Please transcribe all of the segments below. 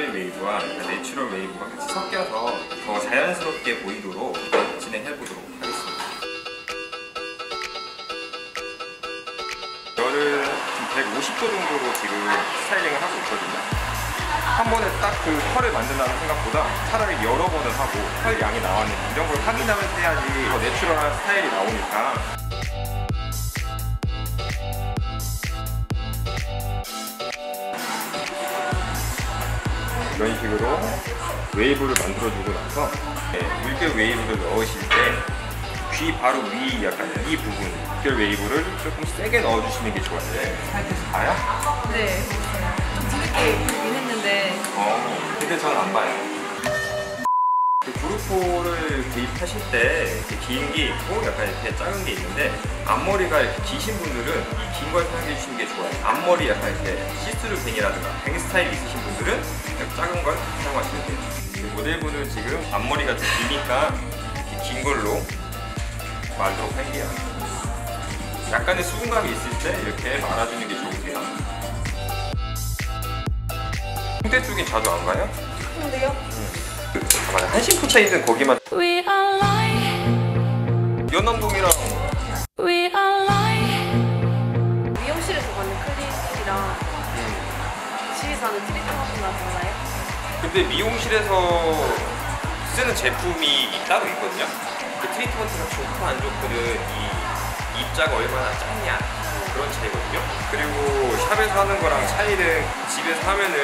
물결 웨이브와 내추럴 웨이브가 같이 섞여서 더 자연스럽게 보이도록 진행해 보도록 하겠습니다. 열을 지금 150도 정도로 지금 스타일링을 하고 있거든요. 한 번에 딱 그 컬을 만든다는 생각보다 차라리 여러 번을 하고 컬 양이 나왔는지 이런 걸 확인하면서 해야지 더 내추럴한 스타일이 나오니까 이런 식으로 웨이브를 만들어주고 나서 네, 물결 웨이브를 넣으실 때 귀 바로 위 약간 이 부분 물결 웨이브를 조금 세게 넣어주시는 게 좋아요. 네. 사이트에서 봐요? 네, 좀 뒤늦게 보긴 했는데 어, 근데 전안 봐요. 그 그루포를 구입하실 때 이렇게 긴 게 있고 약간 이렇게 작은 게 있는데 앞머리가 이렇게 기신 분들은 이 긴 걸 사용해 주시는 게 좋아요. 앞머리 약간 이렇게 시스루 뱅이라든가 뱅 스타일이 있으신 분들은 작은 걸 사용하시면 돼요. 그 모델분은 지금 앞머리가 좀 기니까 이렇게 긴 걸로 말도록 할게요. 약간의 수분감이 있을 때 이렇게 말아주는 게 좋으세요. 홍대 쪽엔 자주 안 가요? 근데요? 잠 깐만 한신 포차 있는 거기만 We are light, 연남동이랑 we are light. 미용실에서 받는 클립이랑 집에서 하는 트리트먼트가 달라요? 근데 미용실에서 쓰는 제품이 따로 있거든요 그 트리트먼트가 좋고 안 좋고는 이 입자가 얼마나 짧냐 그런 차이거든요 그리고 샵에서 하는 거랑 차이는 집에서 하면은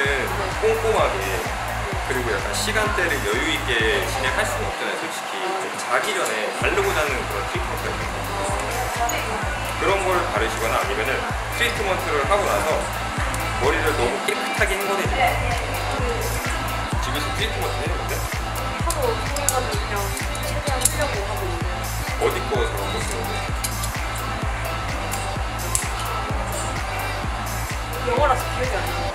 꼼꼼하게 그리고 약간 시간대를 여유 있게 진행할 수는 없잖아요 솔직히 자기 전에 바르고 자는 그런 트리트먼트가 있거든요 그런 걸 바르시거나 아니면은 트리트먼트를 하고 나서 머리를 너무 깨끗하게 헹궈내죠. 집에서 트리트먼트 해놓는데 하도 통해가지고 그냥 최대한 쓰려고 하고 있는데 어디 거 사온 거 쓰는데? 영어라서 기억이 안 나요.